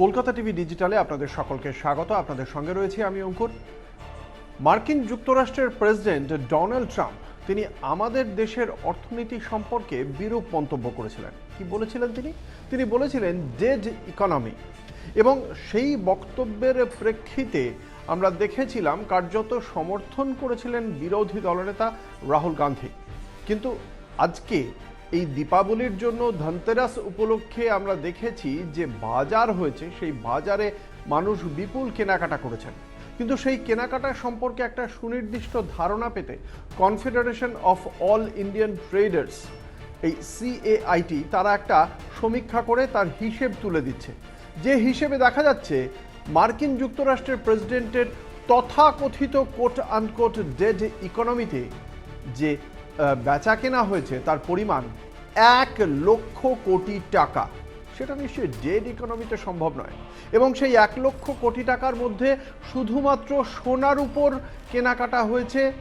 Kolkata TV ডিজিটালে আপনাদের সকলকে স্বাগত। আপনাদের সঙ্গে রয়েছি আমি অঙ্কুর। মার্কিন যুক্তরাষ্ট্রের প্রেসিডেন্ট ডোনাল্ড ট্রাম্প, তিনি আমাদের দেশের অর্থনীতি সম্পর্কে বিরূপ মন্তব্য করেছিলেন। কি বলেছিলেন তিনি? তিনি বলেছিলেন ডেড ইকোনমি এবং সেই বক্তব্যের প্রেক্ষিতে আমরা দেখেছিলাম, কার্যত সমর্থন করেছিলেন বিরোধী দলনেতা রাহুল গান্ধী। কিন্তু আজকে এই দীপাবলির জন্য ধনতেরাস উপলক্ষে আমরা দেখেছি যে বাজার হয়েছে, সেই বাজারে মানুষ বিপুল কেনাকাটা করেছেন। কিন্তু সেই কেনাকাটা সম্পর্কে একটা সুনির্দিষ্ট ধারণা পেতে confederation of all Indian traders এই সিএআইটি তারা একটা সমীক্ষা করে তার হিসেব তুলে দিচ্ছে। যে হিসেবে দেখা যাচ্ছে, মার্কিন যুক্তরাষ্ট্রের প্রেসিডেন্টের তথাকথিত কোট আনকোট ডেড ইকোনমিতে যে বেচা কেনা হয়েছে, তার পরিমাণ এক লক্ষ কোটি টাকা। সেটা নিশ্চয়ই ডেড ইকোনমিতে সম্ভব নয়। এবং সেই এক লক্ষ কোটি টাকার মধ্যে শুধুমাত্র সোনার উপর কেনাকাটা হয়েছে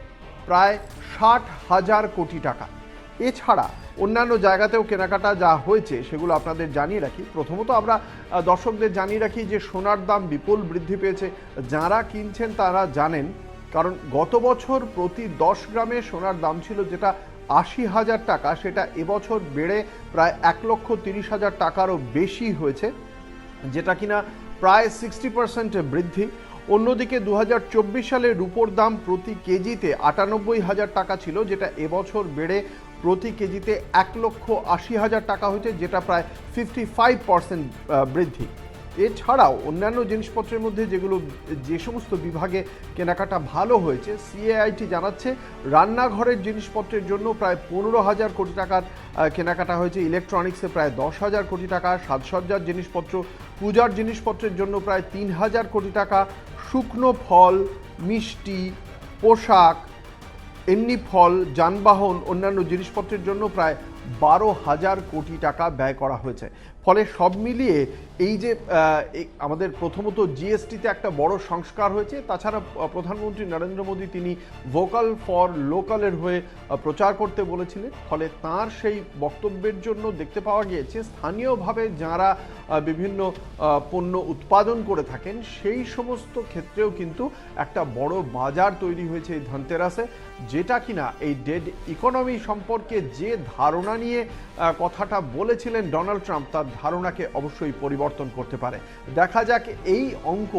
প্রায় ষাট হাজার কোটি টাকা। এছাড়া অন্যান্য জায়গাতেও কেনাকাটা যা হয়েছে, সেগুলো আপনাদের জানিয়ে রাখি। প্রথমত আমরা দর্শকদের জানিয়ে রাখি যে সোনার দাম বিপুল বৃদ্ধি পেয়েছে। যারা কিনছেন তারা জানেন, কারণ গত বছর প্রতি দশ গ্রামে সোনার দাম ছিল যেটা আশি হাজার টাকা, সেটা এবছর বেড়ে প্রায় এক লক্ষ তিরিশ হাজার টাকারও বেশি হয়েছে, যেটা কিনা প্রায় সিক্সটি পার্সেন্ট বৃদ্ধি। অন্যদিকে দু হাজার চব্বিশ সালে রুপোর দাম প্রতি কেজিতে আটানব্বই হাজার টাকা ছিল, যেটা এবছর বেড়ে প্রতি কেজিতে এক লক্ষ আশি হাজার টাকা হয়েছে, যেটা প্রায় ফিফটি ফাইভ পার্সেন্ট বৃদ্ধি। এছাড়াও অন্যান্য জিনিসপত্রের মধ্যে যেগুলো, যে সমস্ত বিভাগে কেনাকাটা ভালো হয়েছে সিএআইটি জানাচ্ছে, রান্নাঘরের জিনিসপত্রের জন্য প্রায় পনেরো হাজার কোটি টাকার কেনাকাটা হয়েছে। ইলেকট্রনিক্সে প্রায় দশ হাজার কোটি টাকা, সাজসজ্জার জিনিসপত্র, পূজার জিনিসপত্রের জন্য প্রায় তিন হাজার কোটি টাকা, শুকনো ফল, মিষ্টি, পোশাক, এমনি ফল, যানবাহন, অন্যান্য জিনিসপত্রের জন্য প্রায় বারো হাজার কোটি টাকা ব্যয় করা হয়েছে। ফলে সব মিলিয়ে এই যে আমাদের প্রথমত জিএসটিতে একটা বড় সংস্কার হয়েছে। তাছাড়া প্রধানমন্ত্রী নরেন্দ্র মোদী তিনি ভোকাল ফর লোকালের হয়ে প্রচার করতে বলেছিলেন। ফলে তার সেই বক্তব্যের জন্য দেখতে পাওয়া গিয়েছে, স্থানীয়ভাবে যারা বিভিন্ন পণ্য উৎপাদন করে থাকেন, সেই সমস্ত ক্ষেত্রেও কিন্তু একটা বড় বাজার তৈরি হয়েছে এই ধনতেরাসে, যেটা কিনা এই ডেড ইকোনমি সম্পর্কে যে ধারণা নিয়ে কথাটা বলেছিলেন ডোনাল্ড ট্রাম্প, তার ধারণাকে অবশ্যই পরিবর্তন করতে পারে। দেখা যাক এই অঙ্ক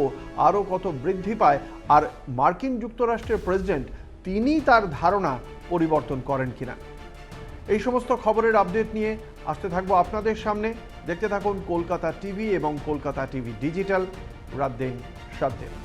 আরও কত বৃদ্ধি পায়, আর মার্কিন যুক্তরাষ্ট্রের প্রেসিডেন্ট, তিনি তার ধারণা পরিবর্তন করেন কিনা। এই সমস্ত খবরের আপডেট নিয়ে আসতে থাকব আপনাদের সামনে। দেখতে থাকুন কলকাতা টিভি এবং কলকাতা টিভি ডিজিটাল, রাত দিন, সাত দিন।